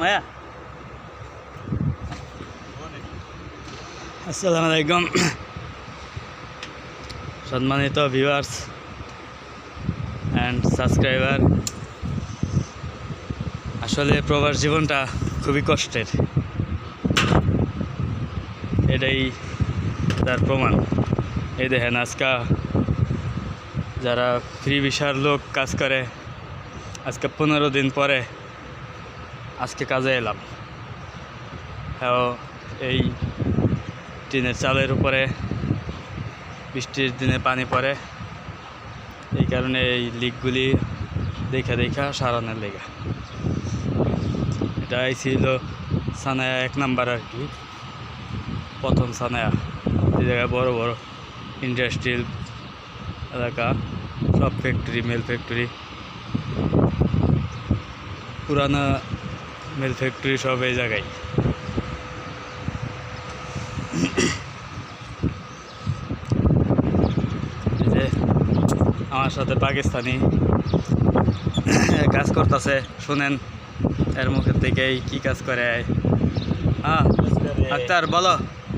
মায়া আসসালামু আলাইকুম। সম্মানিত ভিউয়ার্স অ্যান্ড সাবস্ক্রাইবার আসলে প্রবাস জীবনটা খুবই কষ্টের। এটাই তার প্রমাণ। এই দেখেন আজকা যারা ফ্রি ভিসার লোক কাজ করে, আজকে পনেরো দিন পরে আজকে কাজে এলাম। হ্যাঁ এই টিনের চালের উপরে বৃষ্টির দিনে পানি পড়ে। এই কারণে এই লিকগুলি দেখা দেখা সারানোর লেগে। এটা ছিল সানায়া এক নাম্বার আর কি। প্রথম সানায়া। এই জায়গায় বড় বড় ইন্ডাস্ট্রিয়াল এলাকা, সব ফ্যাক্টরি মেল ফ্যাক্টরি পুরানো মেল ফ্যাক্টরি সব এই জায়গায় এই যে আমার সাথে পাকিস্তানি কাজ করতেছে শুনেন এর মুখের থেকেই কি কাজ করে হ্যাঁ अख्तर बोलो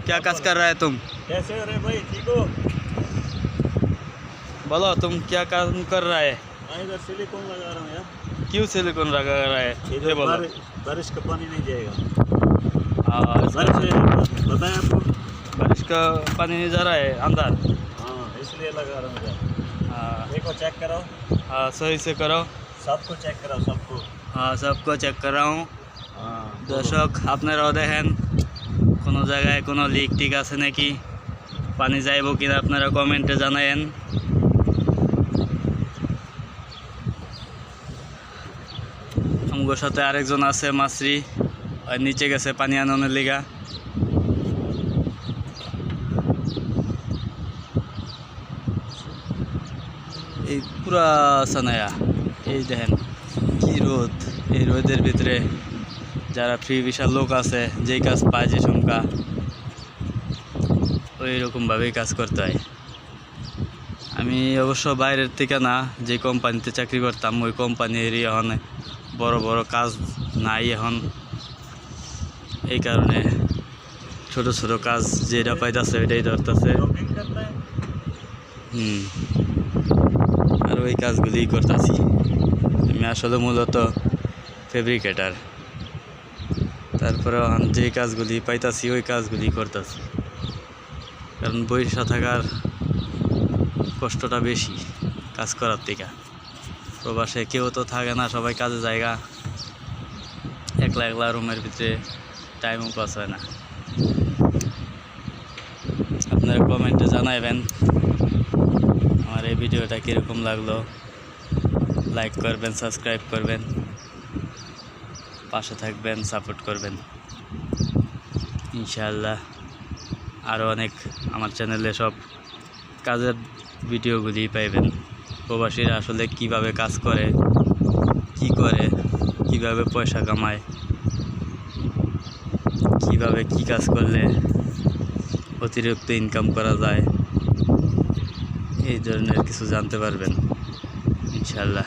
क्या काज कर रहा है तुम कैसे हो रे भाई ठीक हो बोलो तुम क्या काम कर रहा है मैं इधर सिलिकॉन लगा रहा हूँ यार क्यों सिलिकॉन लगा रहा है ये इधर बोलो बारिश बारिश का पानी नहीं जाएगा हाँ, इसका- बारिश से बताएं आपको बारिश का पानी नहीं जा रहा है अंदर हाँ इसलिए लगा रहा हूँ इधर हाँ देखो चेक कराओ हाँ सही से करो सबको चेक कराओ सबको হ্যাঁ সবকো চেক করাও हाँ দর্শক আপনারাও দেখেন কোনো জায়গায় কোনো লিক টিক আছে নাকি পানি যাইব কিনা আপনারা কমেন্টে জানায়েন আমগোর সাথে আরেকজন আছে ওই নিচে গেছে পানি আনানোর লিগা। এই পুরা সানায়া, এই দেখেন কি রোদ। এই রোদের ভিতরে যারা ফ্রি বিশাল লোক আছে, যেই কাজ পায় যে সংখ্যা ওই রকমভাবেই কাজ করতে হয়। আমি অবশ্য বাইরের থেকে না, যে কোম্পানিতে চাকরি করতাম, ওই কোম্পানির এখন বড় বড় কাজ নাই এখন। এই কারণে ছোট ছোট কাজ যেটা পাইতেছে ওইটাই ধরতেছে। হুম। আর ওই কাজগুলিই করতেছি। আমি আসলে মূলত ফেব্রিকেটার তারপরে যে কাজগুলি পাইতাছি, ওই কাজগুলি করতেছি। কারণ বইসা থাকার কষ্টটা বেশি কাজ করার থেকে। প্রবাসে কেউ তো থাকে না, সবাই কাজে জায়গা। একলা একলা রুমের ভিতরে টাইমও পাস হয় না। আপনারা কমেন্টে জানাইবেন আমার এই ভিডিওটা কীরকম লাগল। লাইক করবেন সাবস্ক্রাইব করবেন, পাশে থাকবেন সাপোর্ট করবেন। ইনশাআল্লাহ আরও অনেক আমার চ্যানেলে সব কাজের ভিডিওগুলি পাইবেন। প্রবাসীরা আসলে কীভাবে কাজ করে, কি করে, কীভাবে পয়সা কামায়, কীভাবে কি কাজ করলে অতিরিক্ত ইনকাম করা যায়, এই ধরনের কিছু জানতে পারবেন ইনশাল্লাহ